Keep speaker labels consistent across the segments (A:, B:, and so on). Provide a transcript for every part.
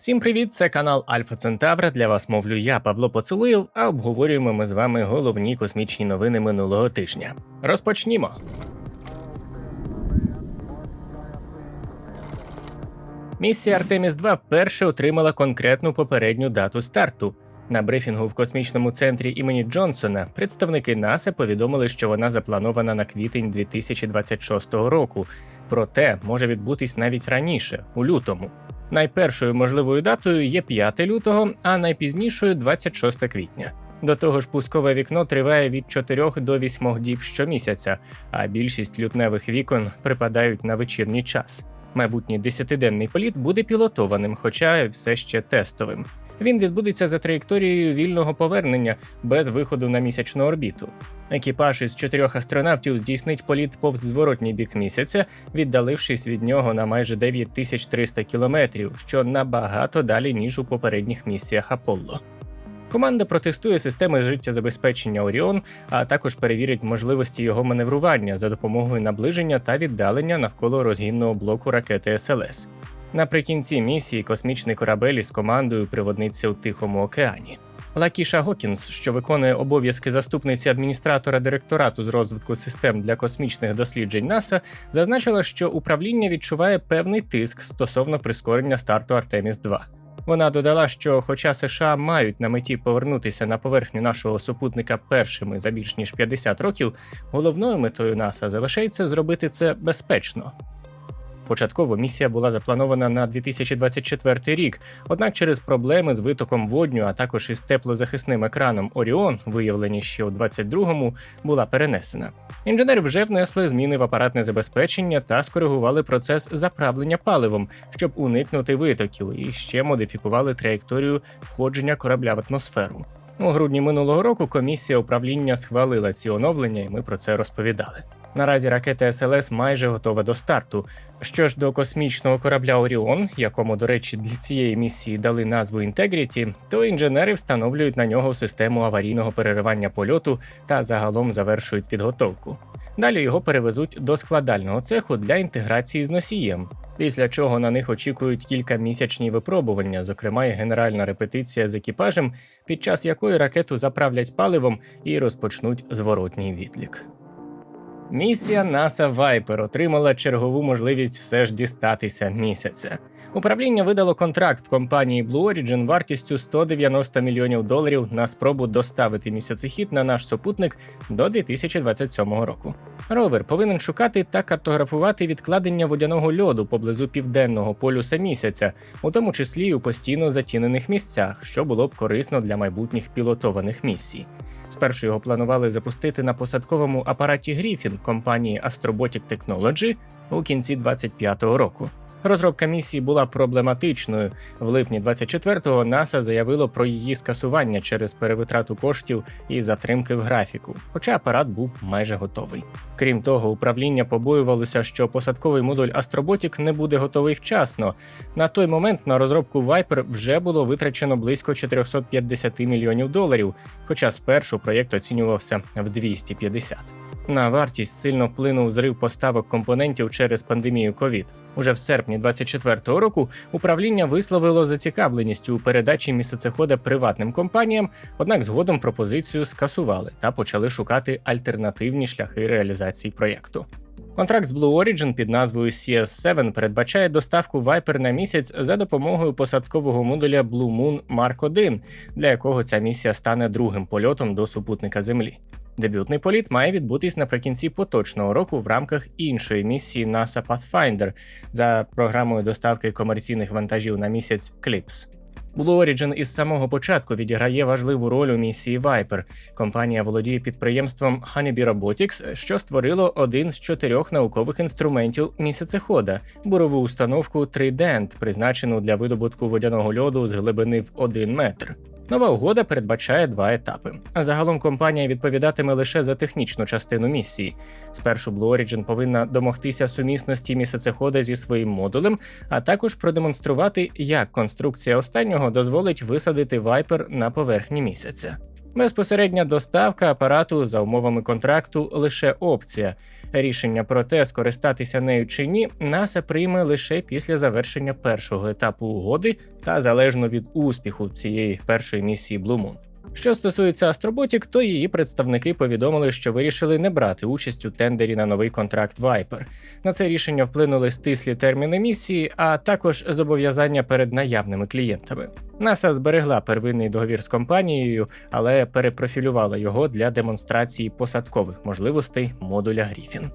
A: Всім привіт! Це канал Альфа Центавра. Для вас мовлю я, Павло Поцелуєв, а обговорюємо ми з вами головні космічні новини минулого тижня. Розпочнімо. Місія Артеміс 2 вперше отримала конкретну попередню дату старту. На брифінгу в космічному центрі імені Джонсона представники НАСА повідомили, що вона запланована на квітень 2026 року, проте може відбутись навіть раніше, у лютому. Найпершою можливою датою є 5 лютого, а найпізнішою 26 квітня. До того ж, пускове вікно триває від 4 до 8 діб щомісяця, а більшість лютневих вікон припадають на вечірній час. Майбутній десятиденний політ буде пілотованим, хоча все ще тестовим. Він відбудеться за траєкторією вільного повернення без виходу на місячну орбіту. Екіпаж із чотирьох астронавтів здійснить політ повз зворотній бік місяця, віддалившись від нього на майже 9300 кілометрів, що набагато далі ніж у попередніх місіях Аполло. Команда протестує системи життєзабезпечення Оріон, а також перевірить можливості його маневрування за допомогою наближення та віддалення навколо розгінного блоку ракети СЛС. Наприкінці місії космічний корабель із командою приводниться у Тихому океані. Лакіша Гокінс, що виконує обов'язки заступниці адміністратора директорату з розвитку систем для космічних досліджень НАСА, зазначила, що управління відчуває певний тиск стосовно прискорення старту Артеміс 2 Вона додала, що, хоча США мають на меті повернутися на поверхню нашого супутника першими за більш ніж 50 років, головною метою НАСА залишається зробити це безпечно. Початково місія була запланована на 2024 рік, однак через проблеми з витоком водню, а також із теплозахисним екраном Оріон, виявлені ще у 22-му, була перенесена. Інженери вже внесли зміни в апаратне забезпечення та скоригували процес заправлення паливом, щоб уникнути витоків, і ще модифікували траєкторію входження корабля в атмосферу. У грудні минулого року комісія управління схвалила ці оновлення, і ми про це розповідали. Наразі ракета СЛС майже готова до старту. Що ж до космічного корабля Оріон, якому, до речі, для цієї місії дали назву Інтегріті, то інженери встановлюють на нього систему аварійного переривання польоту та загалом завершують підготовку. Далі його перевезуть до складального цеху для інтеграції з носієм. Після чого на них очікують кількамісячні випробування, зокрема й генеральна репетиція з екіпажем, під час якої ракету заправлять паливом і розпочнуть зворотній відлік. Місія NASA Viper отримала чергову можливість все ж дістатися місяця. Управління видало контракт компанії Blue Origin вартістю 190 мільйонів доларів на спробу доставити місяцехід на наш супутник до 2027 року. Ровер повинен шукати та картографувати відкладення водяного льоду поблизу південного полюса місяця, у тому числі у постійно затінених місцях, що було б корисно для майбутніх пілотованих місій. Спершу його планували запустити на посадковому апараті Griffin компанії Astrobotic Technology у кінці 2025 року. Розробка місії була проблематичною. В липні 24-го НАСА заявило про її скасування через перевитрату коштів і затримки в графіку, хоча апарат був майже готовий. Крім того, управління побоювалося, що посадковий модуль Astrobotic не буде готовий вчасно. На той момент на розробку Viper вже було витрачено близько 450 мільйонів доларів, хоча спершу проєкт оцінювався в 250. На вартість сильно вплинув зрив поставок компонентів через пандемію ковід. Уже в серпні 24-го року управління висловило зацікавленість у передачі місяцехода приватним компаніям, однак згодом пропозицію скасували та почали шукати альтернативні шляхи реалізації проєкту. Контракт з Blue Origin під назвою CS7 передбачає доставку Viper на місяць за допомогою посадкового модуля Blue Moon Mark 1, для якого ця місія стане другим польотом до супутника Землі. Дебютний політ має відбутись наприкінці поточного року в рамках іншої місії NASA Pathfinder за програмою доставки комерційних вантажів на місяць CLIPS. Blue Origin із самого початку відіграє важливу роль у місії Viper. Компанія володіє підприємством Honeybee Robotics, що створило один з чотирьох наукових інструментів місяцехода бурову установку Trident, призначену для видобутку водяного льоду з глибини в 1 метр. Нова угода передбачає два етапи. А загалом компанія відповідатиме лише за технічну частину місії. Спершу Blue Origin повинна домогтися сумісності місяцехода зі своїм модулем, а також продемонструвати, як конструкція останнього дозволить висадити Viper на поверхні місяця. Безпосередня доставка апарату за умовами контракту лише опція. Рішення про те, скористатися нею чи ні, НАСА прийме лише після завершення першого етапу угоди та залежно від успіху цієї першої місії Blue Moon. Що стосується Астроботік, то її представники повідомили, що вирішили не брати участь у тендері на новий контракт Viper. На це рішення вплинули стислі терміни місії, а також зобов'язання перед наявними клієнтами. НАСА зберегла первинний договір з компанією, але перепрофілювала його для демонстрації посадкових можливостей модуля Гріфін.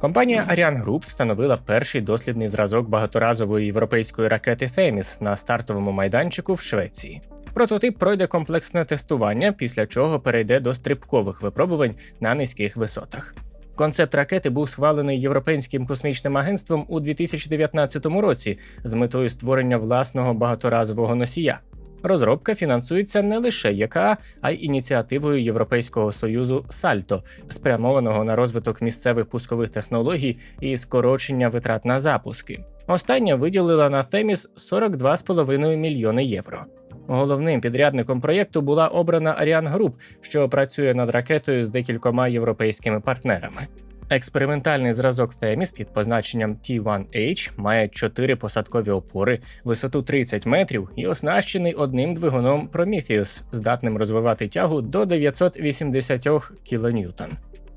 A: Компанія Ariane Group встановила перший дослідний зразок багаторазової європейської ракети Themis на стартовому майданчику в Швеції. Прототип пройде комплексне тестування, після чого перейде до стрибкових випробувань на низьких висотах. Концепт ракети був схвалений Європейським космічним агентством у 2019 році з метою створення власного багаторазового носія. Розробка фінансується не лише ЯКА, а й ініціативою Європейського союзу Сальто, спрямованого на розвиток місцевих пускових технологій і скорочення витрат на запуски. Остання виділила на Теміс 42,5 мільйони євро. Головним підрядником проєкту була обрана Ariane Group, що працює над ракетою з декількома європейськими партнерами. Експериментальний зразок Themis під позначенням T1H має чотири посадкові опори, висоту 30 метрів і оснащений одним двигуном Prometheus, здатним розвивати тягу до 980 кН.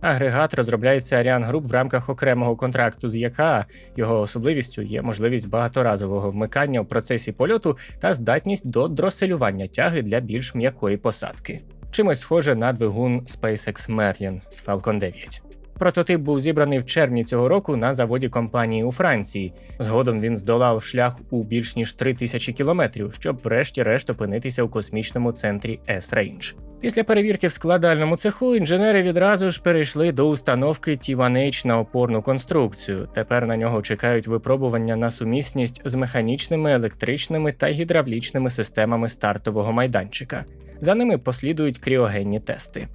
A: Агрегат розробляється Ariane Group в рамках окремого контракту з ЯКА. Його особливістю є можливість багаторазового вмикання в процесі польоту та здатність до дроселювання тяги для більш м'якої посадки. Чимось схоже на двигун SpaceX Merlin з Falcon 9. Прототип був зібраний в червні цього року на заводі компанії у Франції. Згодом він здолав шлях у більш ніж 3000 кілометрів, щоб врешті-решт опинитися у космічному центрі S-Range. Після перевірки в складальному цеху інженери відразу ж перейшли до установки T1H на опорну конструкцію. Тепер на нього чекають випробування на сумісність з механічними, електричними та гідравлічними системами стартового майданчика. За ними послідують кріогенні тести.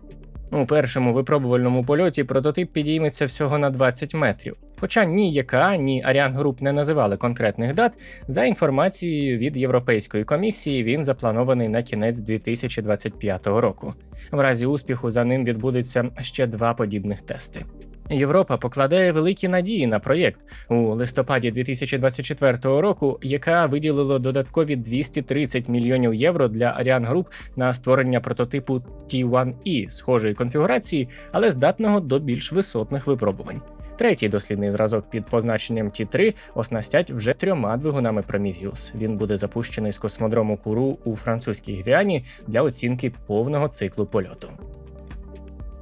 A: У першому випробувальному польоті прототип підійметься всього на 20 метрів. Хоча ні ЯКА, ні Аріан Груп не називали конкретних дат, за інформацією від Європейської комісії він запланований на кінець 2025 року. В разі успіху за ним відбудуться ще два подібних тести. Європа покладає великі надії на проєкт у листопаді 2024 року, яка виділило додаткові 230 мільйонів євро для Ariane Group на створення прототипу T1E схожої конфігурації, але здатного до більш висотних випробувань. Третій дослідний зразок під позначенням T3 оснастять вже трьома двигунами Prometheus. Він буде запущений з космодрому Куру у французькій Гвіані для оцінки повного циклу польоту.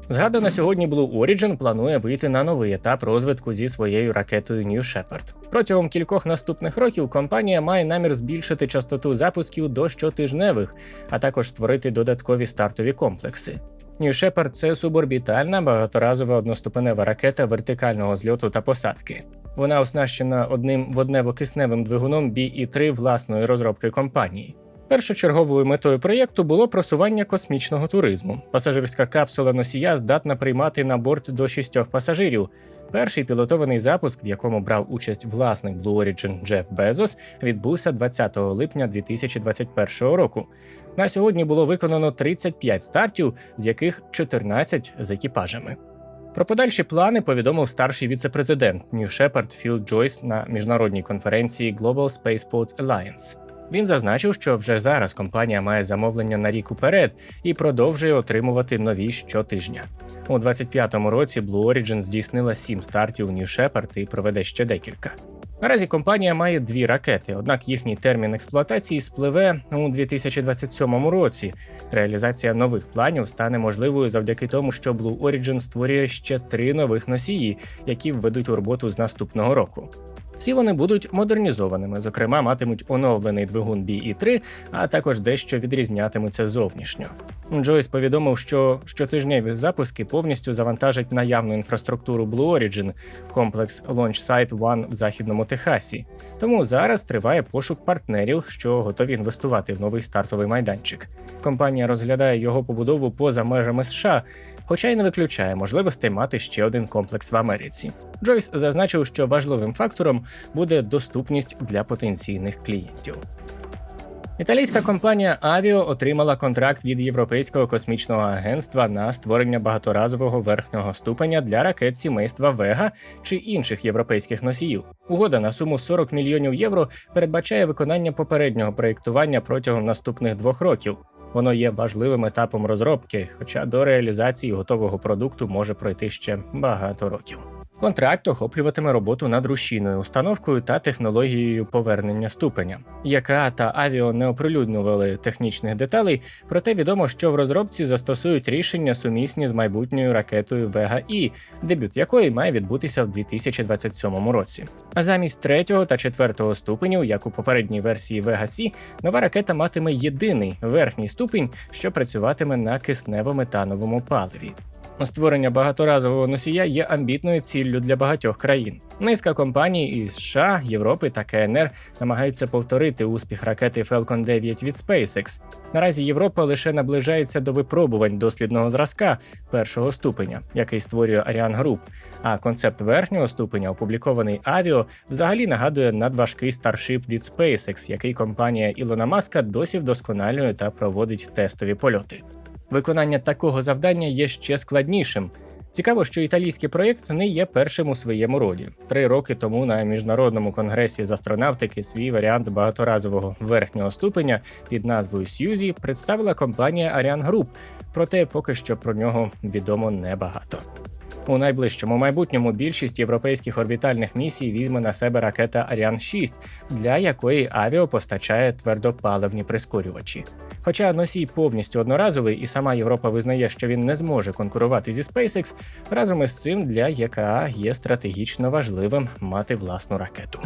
A: Згадана сьогодні Blue Origin планує вийти на новий етап розвитку зі своєю ракетою New Shepard. Протягом кількох наступних років компанія має намір збільшити частоту запусків до щотижневих, а також створити додаткові стартові комплекси. New Shepard – це суборбітальна багаторазова одноступенева ракета вертикального зльоту та посадки. Вона оснащена одним воднево-кисневим двигуном BE-3 власної розробки компанії. Першочерговою метою проєкту було просування космічного туризму. Пасажирська капсула носія здатна приймати на борт до шістьох пасажирів. Перший пілотований запуск, в якому брав участь власник Blue Origin Джеф Безос, відбувся 20 липня 2021 року. На сьогодні було виконано 35 стартів, з яких 14 з екіпажами. Про подальші плани повідомив старший віце-президент New Shepard Філ Джойс на міжнародній конференції Global Spaceport Alliance. Він зазначив, що вже зараз компанія має замовлення на рік уперед і продовжує отримувати нові щотижня. У 2025 році Blue Origin здійснила сім стартів New Shepard і проведе ще декілька. Наразі компанія має дві ракети, однак їхній термін експлуатації спливе у 2027 році. Реалізація нових планів стане можливою завдяки тому, що Blue Origin створює ще три нових носії, які введуть у роботу з наступного року. Всі вони будуть модернізованими, зокрема, матимуть оновлений двигун BE3, а також дещо відрізнятимуться зовнішньо. Джойс повідомив, що щотижневі запуски повністю завантажать наявну інфраструктуру Blue Origin, комплекс Launch Site One в західному Техасі. Тому зараз триває пошук партнерів, що готові інвестувати в новий стартовий майданчик. Компанія розглядає його побудову поза межами США, хоча й не виключає можливостей мати ще один комплекс в Америці. Джойс зазначив, що важливим фактором буде доступність для потенційних клієнтів. Італійська компанія Avio отримала контракт від Європейського космічного агентства на створення багаторазового верхнього ступеня для ракет сімейства Вега чи інших європейських носіїв. Угода на суму 40 мільйонів євро передбачає виконання попереднього проєктування протягом наступних двох років. Воно є важливим етапом розробки, хоча до реалізації готового продукту може пройти ще багато років. Контракт охоплюватиме роботу над рушійною установкою та технологією повернення ступеня. яка та авіо не оприлюднювали технічних деталей, проте відомо, що в розробці застосують рішення сумісні з майбутньою ракетою Вега І, дебют якої має відбутися в 2027 році. А замість третього та четвертого ступенів, як у попередній версії Вега Сі, нова ракета матиме єдиний верхній ступінь, що працюватиме на киснево-метановому паливі. Створення багаторазового носія є амбітною ціллю для багатьох країн. Низка компаній із США, Європи та КНР намагаються повторити успіх ракети Falcon 9 від SpaceX. Наразі Європа лише наближається до випробувань дослідного зразка першого ступеня, який створює Ariane Group, А концепт верхнього ступеня, опублікований Авіо, взагалі нагадує надважкий старшип від SpaceX, який компанія Ілона Маска досі вдосконалює та проводить тестові польоти. Виконання такого завдання є ще складнішим. Цікаво, що італійський проєкт не є першим у своєму роді. Три роки тому на міжнародному конгресі з астронавтики свій варіант багаторазового верхнього ступеня під назвою Сьюзі представила компанія Ariane Group, проте поки що про нього відомо небагато. У найближчому майбутньому більшість європейських орбітальних місій візьме на себе ракета Аріан 6, для якої авіо постачає твердопаливні прискорювачі. Хоча носій повністю одноразовий, і сама Європа визнає, що він не зможе конкурувати зі SpaceX, разом із цим для ЄКА є стратегічно важливим мати власну ракету.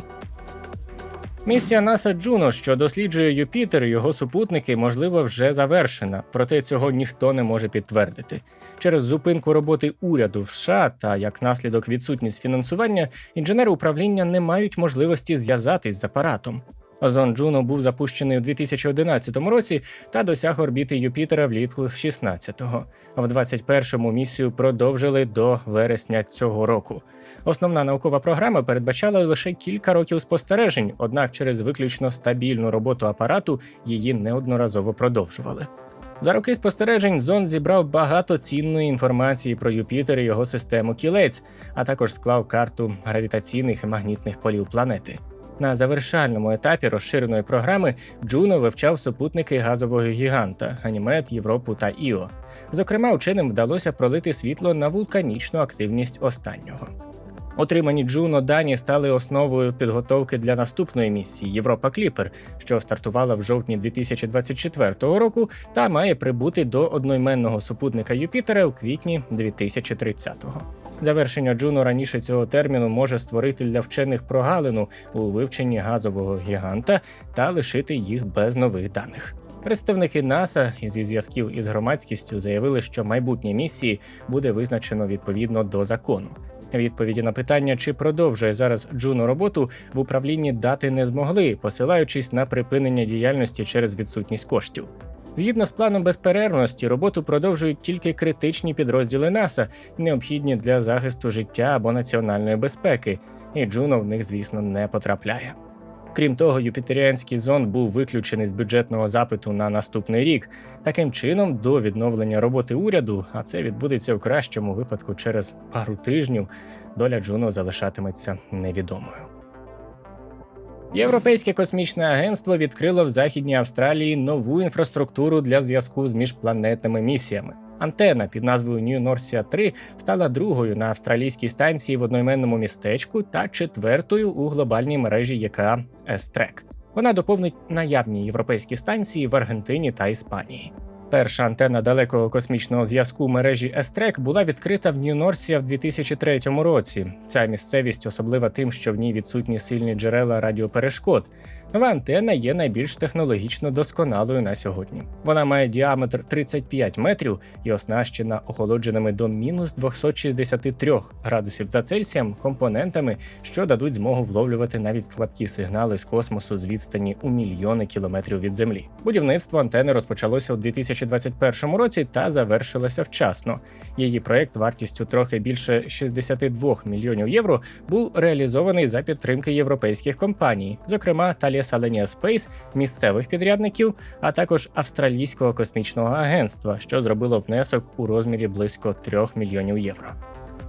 A: Місія НАСА Джуно, що досліджує Юпітер його супутники, можливо, вже завершена, проте цього ніхто не може підтвердити. Через зупинку роботи уряду в США та як наслідок відсутність фінансування, інженери управління не мають можливості зв'язатись з апаратом. Озон Джуно був запущений у 2011 році та досяг орбіти Юпітера влітку 16-го. В 21-му місію продовжили до вересня цього року. Основна наукова програма передбачала лише кілька років спостережень, однак через виключно стабільну роботу апарату її неодноразово продовжували. За роки спостережень зонд зібрав багато цінної інформації про Юпітер і його систему кілець, а також склав карту гравітаційних і магнітних полів планети. На завершальному етапі розширеної програми Джуно вивчав супутники газового гіганта Ганімед, Європу та Іо. Зокрема, ученим вдалося пролити світло на вулканічну активність останнього. Отримані Джуно дані стали основою підготовки для наступної місії Європа Кліпер, що стартувала в жовтні 2024 року, та має прибути до одноіменного супутника Юпітера у квітні 2030-го. Завершення Джуно раніше цього терміну може створити для вчених прогалину у вивченні газового гіганта та лишити їх без нових даних. Представники НАСА зі зв'язків із громадськістю заявили, що майбутнє місії буде визначено відповідно до закону. Відповіді на питання, чи продовжує зараз Джуно роботу в управлінні дати не змогли, посилаючись на припинення діяльності через відсутність коштів. Згідно з планом безперервності, роботу продовжують тільки критичні підрозділи НАСА, необхідні для захисту життя або національної безпеки, і Джуно в них, звісно, не потрапляє. Крім того, юпітеріанський зонд був виключений з бюджетного запиту на наступний рік. Таким чином, до відновлення роботи уряду, а це відбудеться в кращому випадку через пару тижнів, доля Джуно залишатиметься невідомою. Європейське космічне агентство відкрило в Західній Австралії нову інфраструктуру для зв'язку з міжпланетними місіями. Антена під назвою New Norcia 3 стала другою на австралійській станції в одноіменному містечку та четвертою у глобальній мережі ЄКА S-Track. Вона доповнить наявні європейські станції в Аргентині та Іспанії. Перша антенна далекого космічного зв'язку мережі S-Track була відкрита в Нью-Норсія в 2003 році. Ця місцевість особлива тим, що в ній відсутні сильні джерела радіоперешкод. Нова антенна є найбільш технологічно досконалою на сьогодні. Вона має діаметр 35 метрів і оснащена охолодженими до мінус 263 градусів за Цельсієм компонентами, що дадуть змогу вловлювати навіть слабкі сигнали з космосу з відстані у мільйони кілометрів від землі. Будівництво антени розпочалося у 2021 році та завершилося вчасно. Її проект вартістю трохи більше 62 мільйонів євро був реалізований за підтримки європейських компаній, зокрема Талі Salenia Space, місцевих підрядників, а також австралійського космічного агентства, що зробило внесок у розмірі близько 3 мільйонів євро.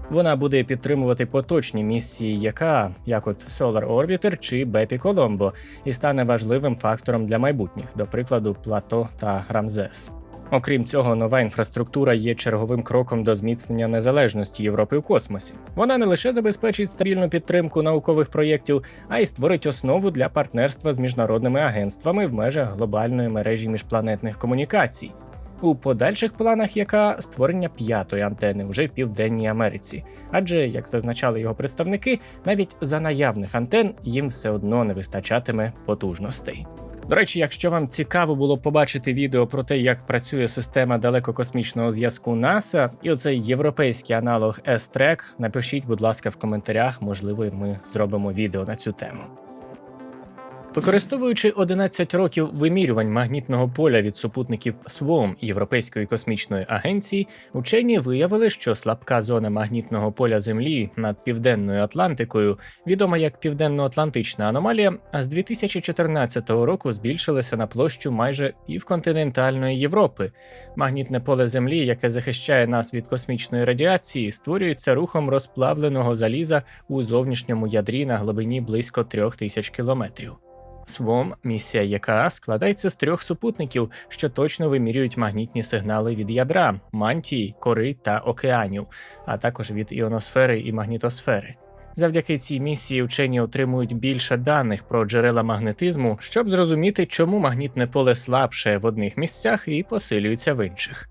A: Вона буде підтримувати поточні місії, яка як от Solar Orbiter чи Бепі Коломбо, і стане важливим фактором для майбутніх, до прикладу, Плато та Рамзес. Окрім цього, нова інфраструктура є черговим кроком до зміцнення незалежності Європи в космосі. Вона не лише забезпечить стабільну підтримку наукових проєктів, а й створить основу для партнерства з міжнародними агентствами в межах глобальної мережі міжпланетних комунікацій. У подальших планах яка створення п'ятої антени вже в Південній Америці. Адже, як зазначали його представники, навіть за наявних антен їм все одно не вистачатиме потужностей. До речі, якщо вам цікаво було побачити відео про те, як працює система далекокосмічного зв'язку НАСА і оцей європейський аналог S-Track, напишіть, будь ласка, в коментарях, можливо, ми зробимо відео на цю тему. Використовуючи 11 років вимірювань магнітного поля від супутників SWOM Європейської космічної агенції, учені виявили, що слабка зона магнітного поля Землі над південною Атлантикою, відома як південно-атлантична аномалія, з 2014 року збільшилася на площу майже півконтинентальної Європи. Магнітне поле Землі, яке захищає нас від космічної радіації, створюється рухом розплавленого заліза у зовнішньому ядрі на глибині близько 3000 кілометрів. SWOM, місія ЯКА, складається з трьох супутників, що точно вимірюють магнітні сигнали від ядра, мантії, кори та океанів, а також від іоносфери і магнітосфери. Завдяки цій місії вчені отримують більше даних про джерела магнетизму, щоб зрозуміти, чому магнітне поле слабше в одних місцях і посилюється в інших.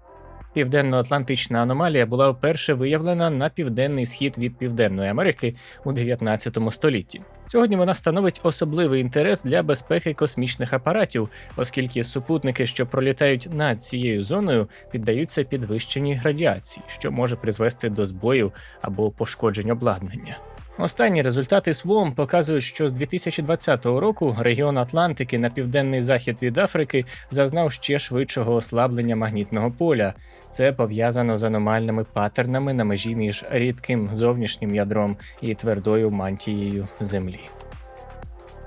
A: Південно-Атлантична аномалія була вперше виявлена на південний схід від Південної Америки у 19 столітті. Сьогодні вона становить особливий інтерес для безпеки космічних апаратів, оскільки супутники, що пролітають над цією зоною, піддаються підвищеній радіації, що може призвести до збоїв або пошкоджень обладнання. Останні результати СВОМ показують, що з 2020 року регіон Атлантики на південний захід від Африки зазнав ще швидшого ослаблення магнітного поля. Це пов'язано з аномальними паттернами на межі між рідким зовнішнім ядром і твердою мантією Землі.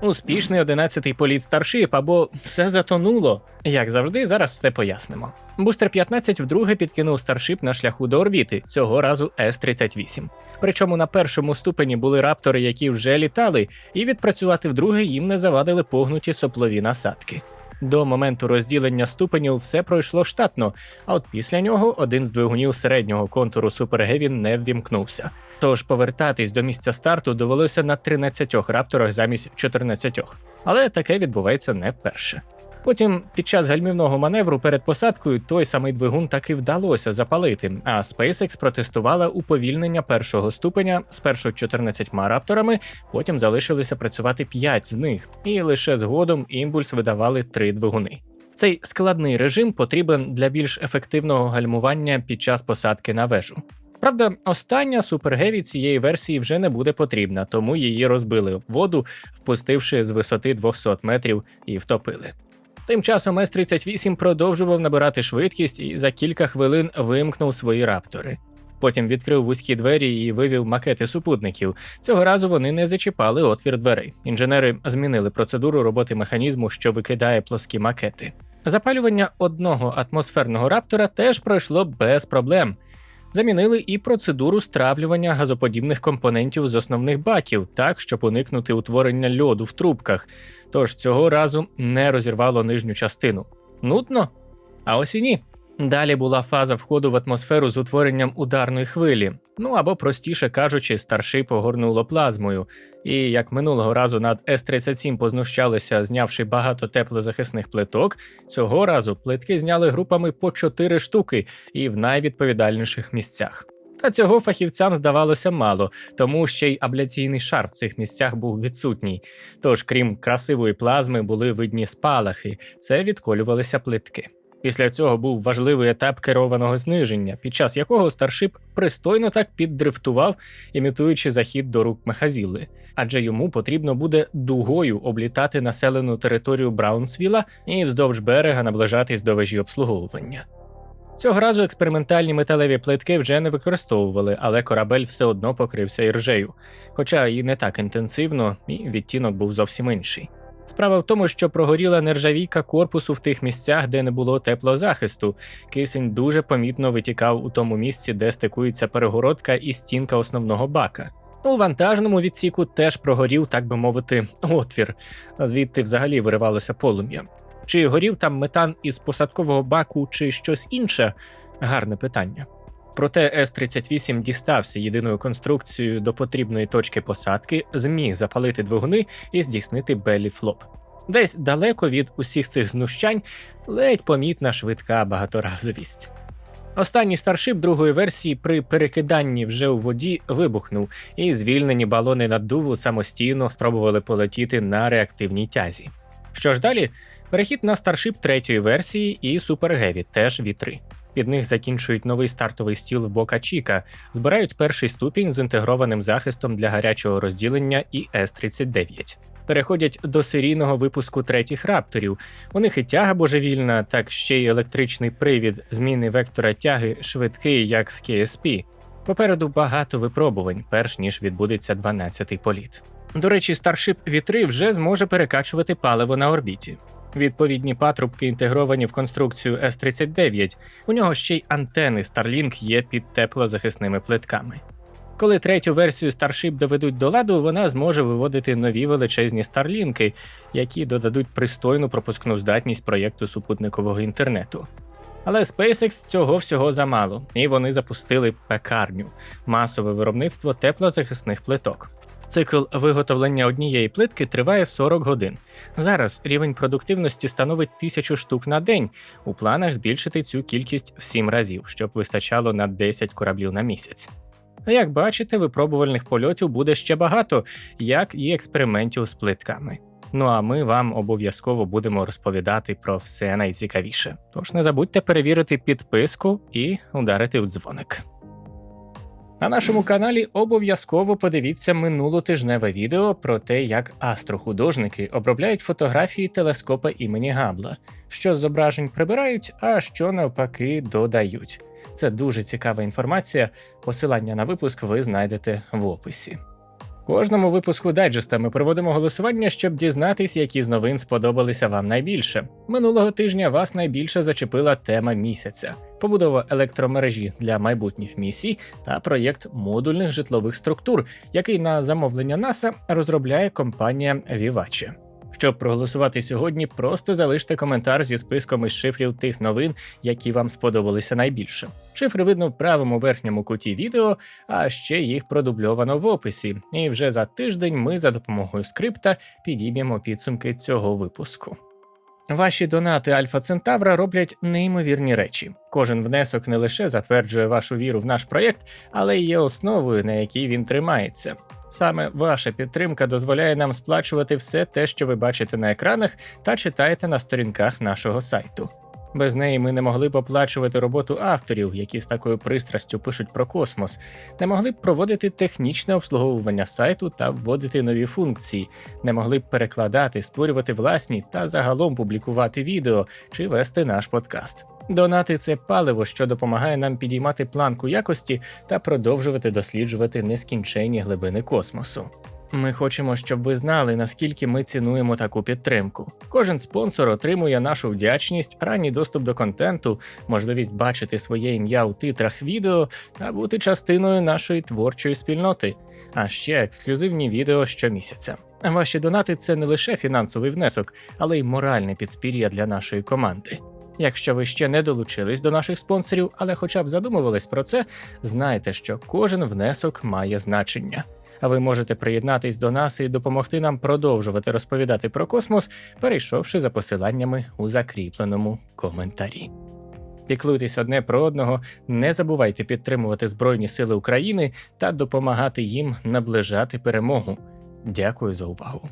A: Успішний 11-й політ Starship або все затонуло. Як завжди, зараз все пояснимо. Бустер 15 вдруге підкинув Starship на шляху до орбіти, цього разу С-38. Причому на першому ступені були раптори, які вже літали, і відпрацювати вдруге їм не завадили погнуті соплові насадки. До моменту розділення ступенів все пройшло штатно, а от після нього один з двигунів середнього контуру Супергевін не ввімкнувся. Тож повертатись до місця старту довелося на 13 рапторах замість 14. Але таке відбувається не вперше. Потім, під час гальмівного маневру перед посадкою, той самий двигун таки вдалося запалити, а SpaceX протестувала уповільнення першого ступеня спершу 14 рапторами, потім залишилися працювати 5 з них, і лише згодом імпульс видавали три двигуни. Цей складний режим потрібен для більш ефективного гальмування під час посадки на вежу. Правда, остання супергеві цієї версії вже не буде потрібна, тому її розбили в воду, впустивши з висоти 200 метрів і втопили. Тим часом С-38 продовжував набирати швидкість і за кілька хвилин вимкнув свої раптори. Потім відкрив вузькі двері і вивів макети супутників. Цього разу вони не зачіпали отвір дверей. Інженери змінили процедуру роботи механізму, що викидає плоскі макети. Запалювання одного атмосферного раптора теж пройшло без проблем. Замінили і процедуру стравлювання газоподібних компонентів з основних баків, так щоб уникнути утворення льоду в трубках. Тож цього разу не розірвало нижню частину. Нудно? А ось і ні. Далі була фаза входу в атмосферу з утворенням ударної хвилі, ну або простіше кажучи, старший погорнуло плазмою. І як минулого разу над С-37 познущалися, знявши багато теплозахисних плиток, цього разу плитки зняли групами по 4 штуки і в найвідповідальніших місцях. Та цього фахівцям здавалося мало, тому ще й абляційний шар в цих місцях був відсутній. Тож, крім красивої плазми, були видні спалахи, це відколювалися плитки. Після цього був важливий етап керованого зниження, під час якого старшип пристойно так піддрифтував, імітуючи захід до рук Мехазіли, адже йому потрібно буде дугою облітати населену територію Браунсвіла і вздовж берега наближатись до вежі обслуговування. Цього разу експериментальні металеві плитки вже не використовували, але корабель все одно покрився іржею, хоча і не так інтенсивно, і відтінок був зовсім інший. Справа в тому, що прогоріла нержавійка корпусу в тих місцях, де не було теплозахисту. Кисень дуже помітно витікав у тому місці, де стикується перегородка і стінка основного бака. У вантажному відсіку теж прогорів, так би мовити, отвір, звідти взагалі виривалося полум'я. Чи горів там метан із посадкового баку, чи щось інше? Гарне питання. Проте С-38 дістався єдиною конструкцією до потрібної точки посадки, зміг запалити двигуни і здійснити беллі-флоп. Десь далеко від усіх цих знущань ледь помітна швидка багаторазовість. Останній старшип другої версії при перекиданні вже у воді вибухнув, і звільнені балони наддуву самостійно спробували полетіти на реактивній тязі. Що ж далі? Перехід на старшип третьої версії і Супергеві, теж вітри. Під них закінчують новий стартовий стіл Бока Чіка, збирають перший ступінь з інтегрованим захистом для гарячого розділення і С-39. Переходять до серійного випуску третіх рапторів. У них і тяга божевільна, так ще й електричний привід зміни вектора тяги швидкий, як в KSP. Попереду багато випробувань, перш ніж відбудеться 12-й політ. До речі, старшип вітри вже зможе перекачувати паливо на орбіті. Відповідні патрубки інтегровані в конструкцію С-39. У нього ще й антени Starlink є під теплозахисними плитками. Коли третю версію Starship доведуть до ладу, вона зможе виводити нові величезні старлінки, які додадуть пристойну пропускну здатність проєкту супутникового інтернету. Але SpaceX цього всього замало, і вони запустили пекарню масове виробництво теплозахисних плиток. Цикл виготовлення однієї плитки триває 40 годин. Зараз рівень продуктивності становить тисячу штук на день. У планах збільшити цю кількість в 7 разів, щоб вистачало на 10 кораблів на місяць. Як бачите, випробувальних польотів буде ще багато, як і експериментів з плитками. Ну а ми вам обов'язково будемо розповідати про все найцікавіше. Тож не забудьте перевірити підписку і ударити в дзвоник. На нашому каналі обов'язково подивіться минулотижневе відео про те, як астрохудожники обробляють фотографії телескопа імені Габла, що зображень прибирають, а що навпаки додають. Це дуже цікава інформація. Посилання на випуск ви знайдете в описі. Кожному випуску дайджеста ми проводимо голосування, щоб дізнатись, які з новин сподобалися вам найбільше. Минулого тижня вас найбільше зачепила тема місяця: побудова електромережі для майбутніх місій та проєкт модульних житлових структур, який на замовлення НАСА розробляє компанія Vivace. Щоб проголосувати сьогодні, просто залиште коментар зі списком із шифрів тих новин, які вам сподобалися найбільше. Шифри видно в правому верхньому куті відео, а ще їх продубльовано в описі. І вже за тиждень ми за допомогою скрипта підіймемо підсумки цього випуску. Ваші донати Альфа Центавра роблять неймовірні речі. Кожен внесок не лише затверджує вашу віру в наш проєкт, але й є основою, на якій він тримається. Саме ваша підтримка дозволяє нам сплачувати все те, що ви бачите на екранах та читаєте на сторінках нашого сайту. Без неї ми не могли б оплачувати роботу авторів, які з такою пристрастю пишуть про космос, не могли б проводити технічне обслуговування сайту та вводити нові функції, не могли б перекладати, створювати власні та загалом публікувати відео чи вести наш подкаст. Донати це паливо, що допомагає нам підіймати планку якості та продовжувати досліджувати нескінченні глибини космосу. Ми хочемо, щоб ви знали, наскільки ми цінуємо таку підтримку. Кожен спонсор отримує нашу вдячність, ранній доступ до контенту, можливість бачити своє ім'я у титрах відео та бути частиною нашої творчої спільноти, а ще ексклюзивні відео щомісяця. Ваші донати це не лише фінансовий внесок, але й моральне підспір'я для нашої команди. Якщо ви ще не долучились до наших спонсорів, але хоча б задумувались про це, знайте, що кожен внесок має значення. Ви можете приєднатись до нас і допомогти нам продовжувати розповідати про космос, перейшовши за посиланнями у закріпленому коментарі. Піклуйтесь одне про одного, не забувайте підтримувати Збройні Сили України та допомагати їм наближати перемогу. Дякую за увагу.